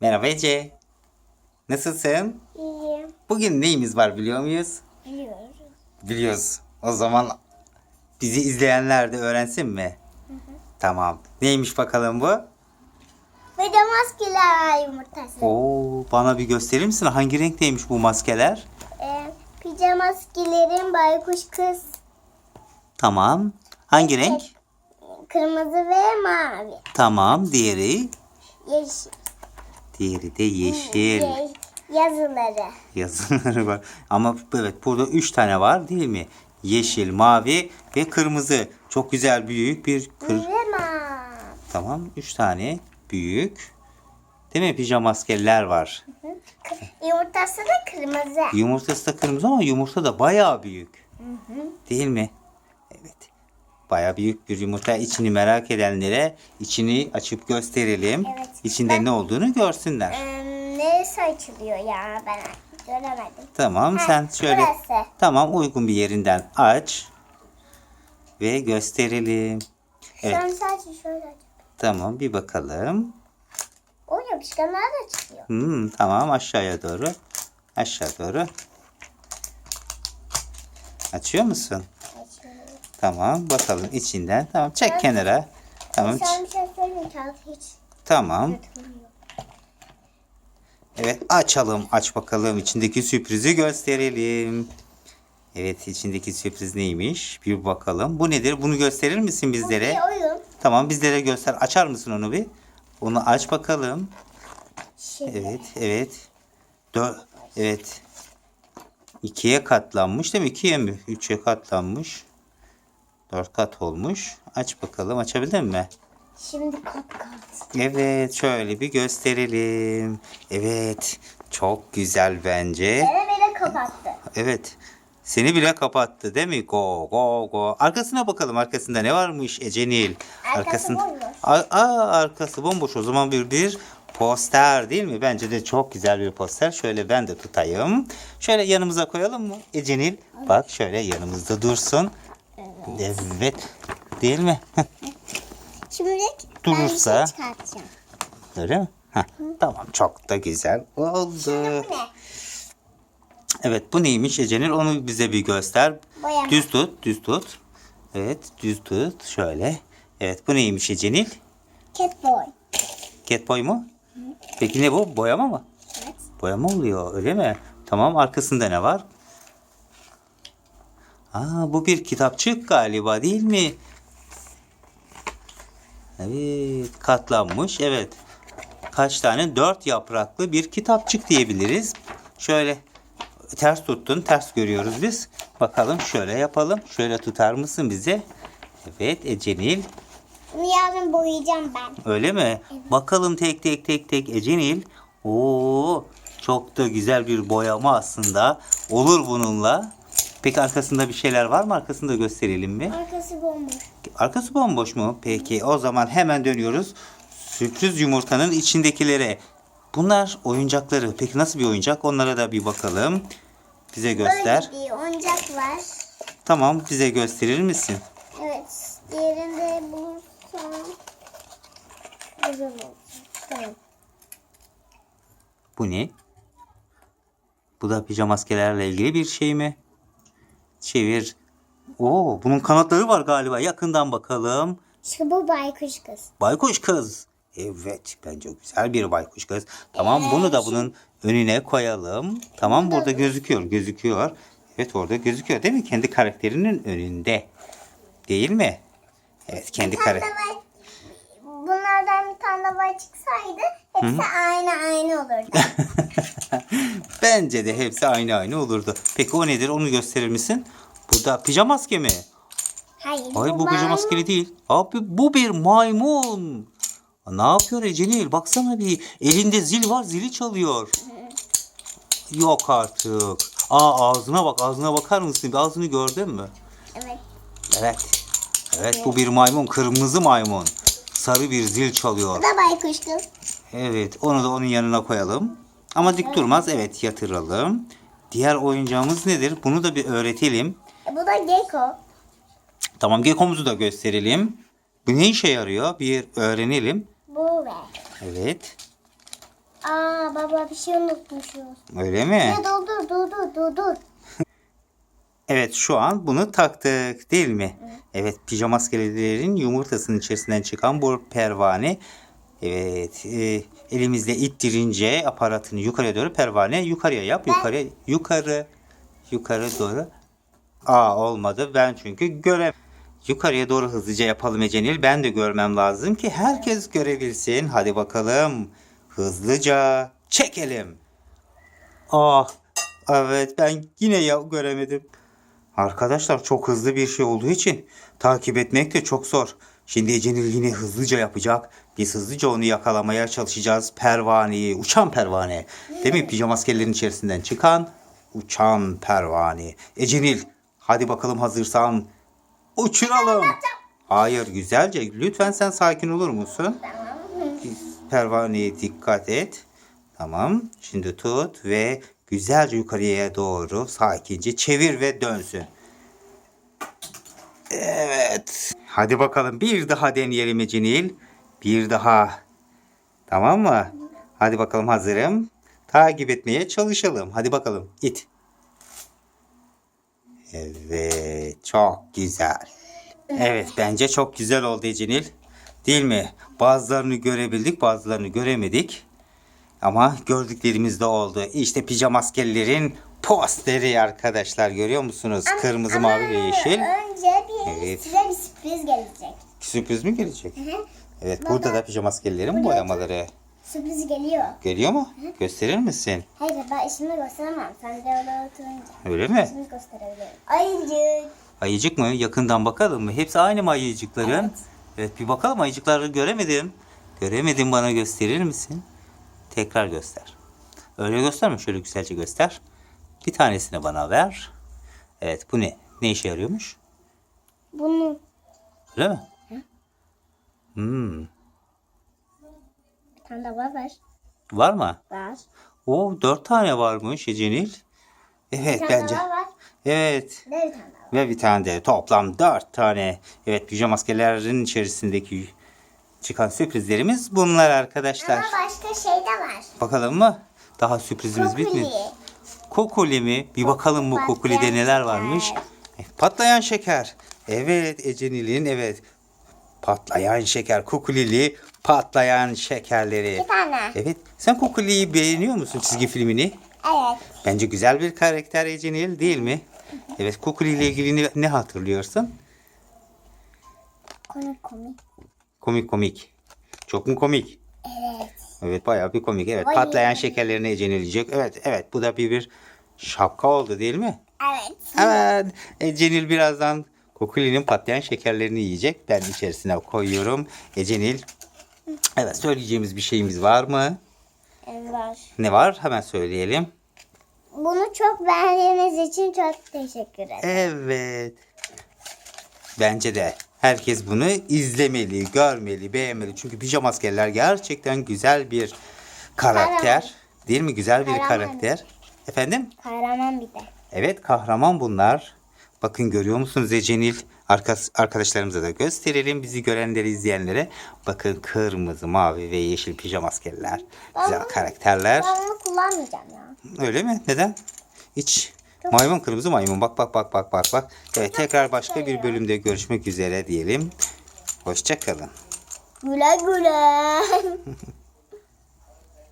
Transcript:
Merhaba Ece. Nasılsın? İyiyim. Bugün neyimiz var biliyor muyuz? Biliyorum. Biliyoruz. O zaman bizi izleyenler de öğrensin mi? Tamam. Neymiş bakalım bu? Ve de maskeler yumurtası. Oo, bana bir gösterir misin? Hangi renkteymiş bu maskeler? Ee, pijamaskelerin baykuş kız. Tamam. Hangi renk? Kırmızı ve mavi. Tamam. Diğeri? Yeşil. Diğeri de yeşil. Ye- yazıları. Yazıları var. Ama evet burada üç tane var değil mi? Yeşil, mavi ve kırmızı. Çok güzel büyük bir kır... Tamam. Üç tane büyük. Değil mi? Pijama maskeler var. Yumurtası da kırmızı. Yumurtası da kırmızı ama yumurta da bayağı büyük. Değil mi? Bayağı büyük bir yumurta. İçini merak edenlere içini açıp gösterelim. Evet. İçinde Ben- ne olduğunu görsünler. Ee, neresi açılıyor ya ben göremedim. Tamam Ha, sen şöyle burası. tamam uygun bir yerinden aç ve gösterelim. Evet. Sen sadece şöyle aç. Tamam bir bakalım. O yapışkanlar da çıkıyor. Hmm, tamam aşağıya doğru. Aşağı doğru. Açıyor musun? Tamam bakalım içinden. Tamam çek kenara. Tamam. Sen bir şey söyleyeyim kağıt hiç Tamam. Evet açalım. Aç bakalım. içindeki sürprizi gösterelim. Evet içindeki sürpriz neymiş? Bir bakalım. Bu nedir? Bunu gösterir misin bizlere? Bir oyun. Tamam bizlere göster. Açar mısın onu bir? Onu aç bakalım. Şimdi. Evet, evet. Dört, evet. İkiye katlanmış değil mi? İkiye mi? Üçe katlanmış. Dört kat olmuş. Aç bakalım. Açabildin mi? Şimdi kat kat. Evet, şöyle bir gösterelim. Evet, çok güzel bence. Beni bile kapattı. Evet. Seni bile kapattı değil mi? Go go go. Arkasına bakalım. Arkasında ne varmış Ecenil? Arkası bomboş. Aa, arkası bomboş. O zaman bir bir poster değil mi? Bence de çok güzel bir poster. Şöyle ben de tutayım. Şöyle yanımıza koyalım mı Ecenil? Bak şöyle yanımızda dursun. Evet. Değil mi? Şimdi ben bir Durursa. şey çıkartacağım. Öyle mi? Heh, tamam çok da güzel oldu. Bu ne? Evet bu neymiş Ecenil onu bize bir göster. Boyama. Düz tut düz tut. Evet düz tut şöyle. Evet bu neymiş Ecenil? Catboy. Catboy mu? Peki ne bu? Boyama mı? Evet. Boyama oluyor öyle mi? Tamam arkasında ne var? Aa bu bir kitapçık galiba değil mi? Evet katlanmış evet. Kaç tane? Dört yapraklı bir kitapçık diyebiliriz. Şöyle ters tuttun ters görüyoruz biz. Bakalım şöyle yapalım. Şöyle tutar mısın bize? Evet Ecenil. Yarın boyayacağım ben. Öyle mi? Bakalım tek tek tek tek Ecenil. Oo, çok da güzel bir boyama aslında. Olur bununla. Peki arkasında bir şeyler var mı? Arkasında gösterelim mi? Arkası bomboş. Arkası bomboş mu? Peki o zaman hemen dönüyoruz. Sürpriz yumurtanın içindekilere. Bunlar oyuncakları. Peki nasıl bir oyuncak? Onlara da bir bakalım. Bize göster. Böyle bir oyuncak var. Tamam bize gösterir misin? Evet. Diğerinde bulursam güzel. Tamam. Bu ne? Bu da pijama maskelerle ilgili bir şey mi? Çevir. Oo, bunun kanatları var galiba. Yakından bakalım. İşte bu baykuş kız. Baykuş kız. Evet, bence güzel bir baykuş kız. Tamam, bunu da bunun önüne koyalım. Tamam, burada gözüküyor, gözüküyor. Evet, orada gözüküyor değil mi? Kendi karakterinin önünde. Değil mi? Evet, kendi karakter. Bunlardan bir tane var çıksaydı hepsi aynı aynı olurdu. Bence de hepsi aynı aynı olurdu. Peki o nedir? Onu gösterir misin? Bu da pijama maske mi? Hayır. Hayır bu maymun. pijama maskeli değil. Abi bu bir maymun. Ne yapıyor Ecenil? Baksana bir elinde zil var zili çalıyor. Yok artık. Aa ağzına bak ağzına bakar mısın? Bir ağzını gördün mü? Evet. Evet. Evet bu bir maymun kırmızı maymun. Sarı bir zil çalıyor. Bu da baykuş kız. Evet onu da onun yanına koyalım. Ama dik durmaz. Evet yatıralım. Diğer oyuncağımız nedir? Bunu da bir öğretelim. Bu da gecko. Tamam Gekko'muzu da gösterelim. Bu ne işe yarıyor? Bir öğrenelim. Bu ve. Evet. Aa baba bir şey unutmuşuz. Öyle mi? Ya dur dur dur dur dur dur. Evet şu an bunu taktık değil mi? Evet pijama askerlerin yumurtasının içerisinden çıkan bu pervane. Evet e, elimizle ittirince aparatını yukarıya doğru pervane yukarıya yap yukarıya yukarı yukarı doğru. Aa olmadı ben çünkü görem. Yukarıya doğru hızlıca yapalım Ecenil. Ben de görmem lazım ki herkes görebilsin. Hadi bakalım. Hızlıca çekelim. Ah evet ben yine ya göremedim. Arkadaşlar çok hızlı bir şey olduğu için takip etmek de çok zor. Şimdi Ecenil yine hızlıca yapacak. Biz hızlıca onu yakalamaya çalışacağız. Pervaneyi, uçan pervane. Değil mi? Pijama askerlerin içerisinden çıkan uçan pervane. Ecenil hadi bakalım hazırsan uçuralım. Hayır güzelce. Lütfen sen sakin olur musun? Pervaneye dikkat et. Tamam. Şimdi tut ve güzelce yukarıya doğru sakince çevir ve dönsün. Evet. Hadi bakalım bir daha deneyelim Ecenil. Bir daha. Tamam mı? Hadi bakalım hazırım. Takip etmeye çalışalım. Hadi bakalım. it. Evet. Çok güzel. Evet bence çok güzel oldu Ecenil. Değil mi? Bazılarını görebildik bazılarını göremedik. Ama gördüklerimiz de oldu. İşte pijama askerlerin posteri arkadaşlar görüyor musunuz? Kırmızı, mavi ve yeşil. Önce bir Evet. size bir sürpriz gelecek. Sürpriz mi gelecek? Hı hı. Evet burada da pijama askerlerin boyamaları. Sürpriz geliyor. Geliyor mu? Gösterir misin? Hayır ben işimi gösteremem. Sen de öyle oturunca. Öyle mi? İşimi gösterebilirim. Ayıcık. Ayıcık mı? Yakından bakalım mı? Hepsi aynı mı ayıcıkların? Evet. bir bakalım ayıcıkları göremedim. Göremedim bana gösterir misin? Tekrar göster. Öyle gösterme şöyle güzelce göster. Bir tanesini bana ver. Evet bu ne? Ne işe yarıyormuş? Bunu Öyle mi? Hmm. bir tane daha var. Var mı? Var. O dört tane varmış Ecenil. Evet Bir tane bence. daha var. Evet. De bir tane daha var. Ve bir tane de toplam dört tane. Evet pijama maskelerin içerisindeki çıkan sürprizlerimiz bunlar arkadaşlar. Ama başka şey de var. Bakalım mı? Daha sürprizimiz bitmedi. Kokuli. Kokuli mi? Bir bakalım bu kokulide Patlayan neler şeker. varmış. Patlayan şeker. Evet Ecenil'in evet. Patlayan şeker. Kokulili patlayan şekerleri. Bir tane. Evet. Sen Kokuli'yi beğeniyor musun çizgi filmini? Evet. Bence güzel bir karakter Ecenil değil mi? Evet Kokuli ile ilgili ne, ne hatırlıyorsun? Komik komik. Komik komik. Çok mu komik? Evet. Evet bayağı bir komik. Evet Vay. patlayan şekerlerini Ecenil yiyecek. Evet evet bu da bir, bir şapka oldu değil mi? Evet. Evet. Ecenil birazdan Kokuli'nin patlayan şekerlerini yiyecek. Ben içerisine koyuyorum. Ecenil. Evet söyleyeceğimiz bir şeyimiz var mı? Evet, var. Ne var? Hemen söyleyelim. Bunu çok beğendiğiniz için çok teşekkür ederim. Evet. Bence de herkes bunu izlemeli, görmeli, beğenmeli. Çünkü pijama askerler gerçekten güzel bir karakter. Kahraman. Değil mi? Güzel bir Kahraman. karakter. Efendim? Kahraman bir de. Evet kahraman bunlar. Bakın görüyor musunuz Ecenil? Arkas, arkadaşlarımıza da gösterelim. Bizi görenleri izleyenlere. Bakın kırmızı, mavi ve yeşil pijama askerler. Güzel Ben- karakterler. Ben bunu kullanmayacağım ya. Öyle mi? Neden? Hiç. Maymun kırmızı maymun. Bak bak bak bak bak bak. Evet tekrar başka bir bölümde görüşmek üzere diyelim. Hoşçakalın. Güle güle.